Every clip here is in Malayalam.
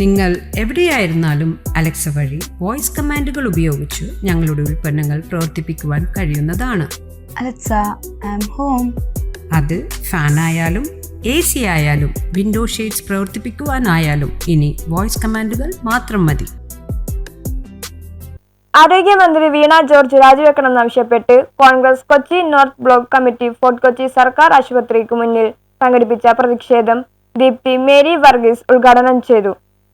നിങ്ങൾ എവിടെയായിരുന്നാലും അലക്സ വഴി വോയിസ് കമാൻഡുകൾ ഉപയോഗിച്ച് ഞങ്ങളുടെ ഉൽപ്പന്നങ്ങൾ പ്രവർത്തിപ്പിക്കുവാൻ കഴിയുന്നതാണ്. Alexa, I'm home. അത് ഫാനായാലും എ സി ആയാലും വിൻഡോ ഷെയ്ഡ്സ് പ്രവർത്തിപ്പിക്കുവാനായാലും ഇനി വോയിസ് കമാൻഡുകൾ മാത്രം മതി. ആരോഗ്യമന്ത്രി വീണ ജോർജ് രാജിവെക്കണമെന്ന് ആവശ്യപ്പെട്ട് Congress Kochi north block committee fort Kochi സർക്കാർ ആശുപത്രിക്ക് മുന്നിൽ സംഘടിപ്പിച്ച പ്രതിഷേധം ദീപ്തി മേരി വർഗീസ് ഉദ്ഘാടനം ചെയ്തു.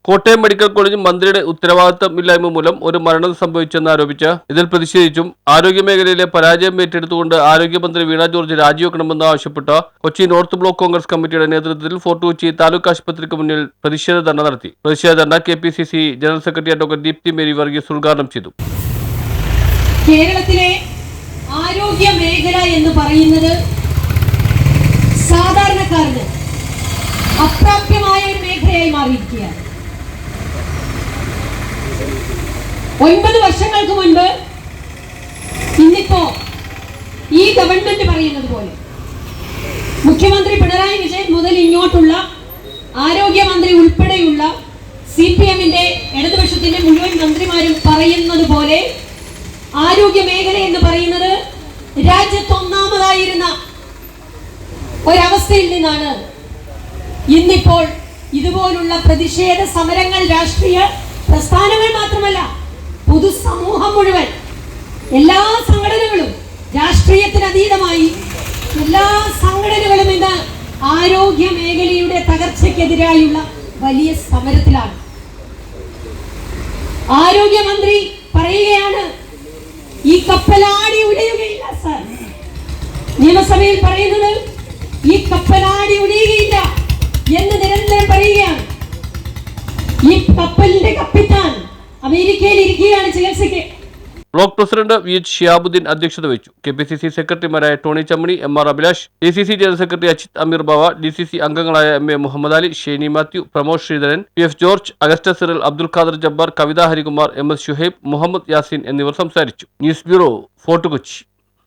കോട്ടയം മെഡിക്കൽ കോളേജ് മന്ത്രിയുടെ ഉത്തരവാദിത്തമില്ലായ്മ മൂലം ഒരു മരണം സംഭവിച്ചെന്ന് ആരോപിച്ച് ഇതിൽ പ്രതിഷേധിച്ചും ആരോഗ്യമേഖലയിലെ പരാജയം ഏറ്റെടുത്തുകൊണ്ട് ആരോഗ്യമന്ത്രി വീണ ജോർജ് രാജിവെക്കണമെന്ന് ആവശ്യപ്പെട്ട് കൊച്ചി നോർത്ത് ബ്ലോക്ക് കോൺഗ്രസ് കമ്മിറ്റിയുടെ നേതൃത്വത്തിൽ ഫോർട്ട് കൊച്ചി താലൂക്ക് ആശുപത്രിക്ക് മുന്നിൽ പ്രതിഷേധ ധർണ നടത്തി. പ്രതിഷേധ ധർണ K P C C general secretary doctor Deepthi Mary Varghese ഉദ്ഘാടനം ചെയ്തു. കേരളത്തിലെ ആരോഗ്യ മേഖല എന്ന് പറയുന്നത് സാധാരണക്കാരന് അപ്രാപ്യമായ ഒരു മേഖലയായി മാറിയിരിക്കുകയാണ്. ഒൻപത് വർഷങ്ങൾക്ക് മുൻപ് ഇന്നിപ്പോ ഈ ഗവൺമെന്റ് പറയുന്നത് പോലെ മുഖ്യമന്ത്രി പിണറായി വിജയൻ മുതൽ ഇങ്ങോട്ടുള്ള ആരോഗ്യമന്ത്രി ഉൾപ്പെടെയുള്ള സി പി എമ്മിന്റെ ഇടതുപക്ഷത്തിന്റെ മുഴുവൻ മന്ത്രിമാരും പറയുന്നത് പോലെ ആരോഗ്യ മേഖല എന്ന് പറയുന്നത് രാജ്യത്ത് ഒന്നാമതായിരുന്ന ഒരവസ്ഥയിൽ നിന്നാണ്. ഇന്നിപ്പോൾ ഇതുപോലുള്ള പ്രതിഷേധ സമരങ്ങൾ രാഷ്ട്രീയ പ്രസ്ഥാനങ്ങൾ മാത്രമല്ല പൊതുസമൂഹം മുഴുവൻ എല്ലാ സംഘടനകളും രാഷ്ട്രീയത്തിന് അതീതമായി എല്ലാ സംഘടനകളും ഇന്ന് ആരോഗ്യ മേഖലയുടെ തകർച്ചയ്ക്കെതിരായുള്ള വലിയ സമരത്തിലാണ്. ആരോഗ്യമന്ത്രി പറയുകയാണ് ഈ കപ്പലാടി ഉടയുകയില്ല സർ. നിയമസഭയിൽ പറയുന്നത് ഈ കപ്പലാടി ഉടയുകയില്ല എന്ന് നിരന്തരം പറയുകയാണ്. ഈ കപ്പലിന്റെ കപ്പിത്താൻ അമേരിക്കയിൽ ഇരിക്കുകയാണ് ചികിത്സയ്ക്ക്. Block president V H Shiyabuddin അധ്യക്ഷത വഹിച്ചു. കെ പി സി സി സെക്രട്ടറിമാരായ Tony Chammani M R Abhilash D C C general secretary Ajith Ameer Bava D C C അംഗങ്ങളായ M A Muhammad Ali Shaini Mathew Pramod Sreedharan P F George Augusta Cyril Abdul Khader Jabbar Kavitha Harikumar M S Shuhaib Muhammad Yasin എന്നിവർ സംസാരിച്ചു. News bureau fort Kochi.